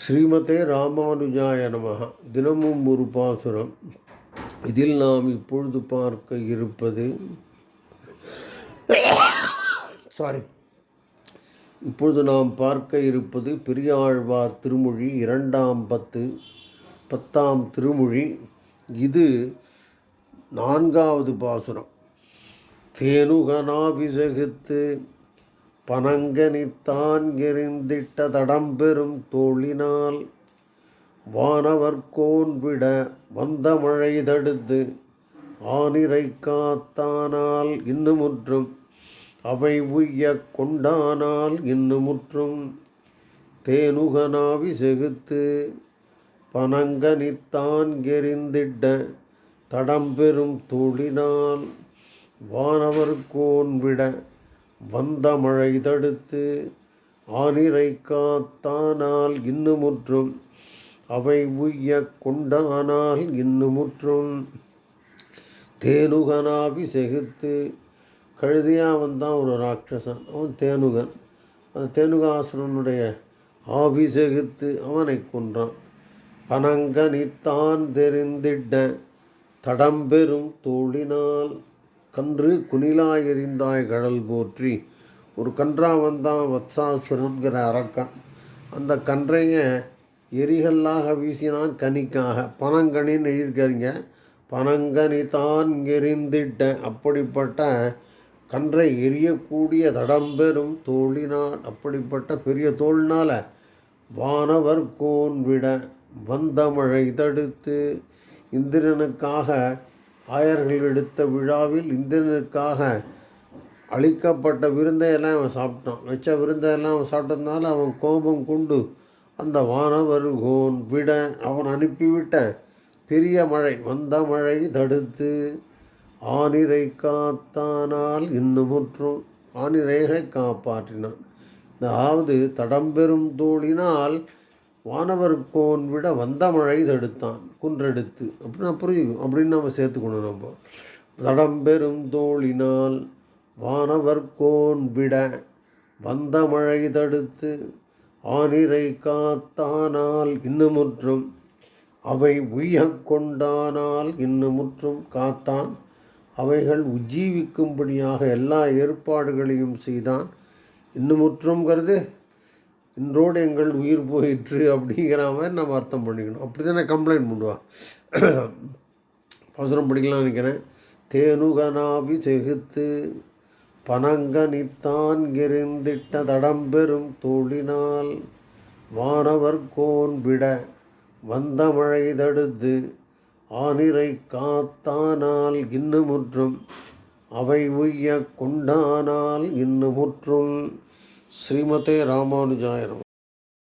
ஸ்ரீமதே ராமானுஜாய நமக தினமும் ஒரு பாசுரம். இதில் நாம் இப்பொழுது பார்க்க இருப்பது சாரி இப்பொழுது நாம் பார்க்க இருப்பது பெரியாழ்வார் திருமொழி இரண்டாம் பத்து பத்தாம் திருமொழி. இது நான்காவது பாசுரம். தேனுகனாபிசகித்து பனங்கனித்தான் எரிந்திட்ட தடம்பெரும் தோளினால் வானவர்கோன் விட வந்த மழை தடுத்து ஆனிரை காத்தானால் இன்னுமுற்றும் அவை உய்ய கொண்டானால் இன்னுமுற்றும். தேனுகனாவி செகுத்து பனங்கனித்தான் எரிந்திட்ட தடம்பெரும் தோளினால் வானவர்கோன் விட வந்த மழை தடுத்து ஆனிரை காத்தானால் இன்னுமுற்றும் அவை உய்ய கொண்டானால் இன்னுமுற்றும் தேனுகனாபி செகுத்து கழுதியாக வந்தான் ஒரு ராட்சசன். அவன் தேனுகன். அந்த தேனுகாசுரனுடைய ஆவி செகுத்து அவனை கொன்றான். பனங்கனித்தான் தெரிந்திட்ட தடம்பெரும் தோழினால் கன்று குனிலாயறிந்தாய் கடல் போற்றி. ஒரு கன்றா வந்தான் வத்சாசுரன்கிற அரக்கன். அந்த கன்றைய எரிகல்லாக வீசினான் கனிக்காக. பனங்கனின்னு எழுதியிருக்காருங்க பனங்கனி தான் எரிந்திட்ட அப்படிப்பட்ட கன்றை எரியக்கூடிய தடம்பெரும் தோழினால் அப்படிப்பட்ட பெரிய தோளினால் வானவர் கோன் விட வந்த மழை தடுத்து இந்திரனுக்காக ஆயர்கள் எடுத்த விழாவில் இந்திரனுக்காக அளிக்கப்பட்ட விருந்தையெல்லாம் அவன் சாப்பிட்டான். வச்ச விருந்தையெல்லாம் அவன் சாப்பிட்டதுனால அவன் கோபம் கொண்டு அந்த வானவர் கோன் விட அவன் அனுப்பிவிட்ட பெரிய மழை வந்த மழை தடுத்து ஆனிரை காத்தானால் இன்னுமுற்றும் ஆனிரைகளை காப்பாற்றினான். அதாவது தடம்பெரும் வானவர் வானவர்கோன் விட வந்த மழை தடுத்தான் குன்றெடுத்து. அப்படின்னா புரியும். அப்படின்னு நம்ம சேர்த்துக்கணும் நம்ம. தடம்பெரும் தோழினால் வானவர்கோன் விட வந்த மழை தடுத்து ஆனிரை காத்தானால் இன்னுமுற்றும் அவை உய்ய கொண்டானால் இன்னுமுற்றும் காத்தான். அவைகள் உஜ்ஜீவிக்கும்படியாக எல்லா ஏற்பாடுகளையும் செய்தான். இன்னுமுற்றும்ங்கிறது இன்றோடு எங்கள் உயிர் போயிற்று அப்படிங்கிற மாதிரி நம்ம அர்த்தம் பண்ணிக்கணும். அப்படி நான் கம்ப்ளைண்ட் பண்ணுவான். அவசரம் படிக்கலாம் நினைக்கிறேன். தேனுகனாவி செகுத்து பனங்கனித்தான் கெருந்திட்ட தடம்பெரும் தோழினால் வானவர் கோன் விட வந்த மழை தடுத்து ஆனிரை காத்தானால் இன்னுமுற்றும் அவை உய்ய கொண்டானால் இன்னுமுற்றும் ஸ்ரீமதே ராமானுஜாயிரம்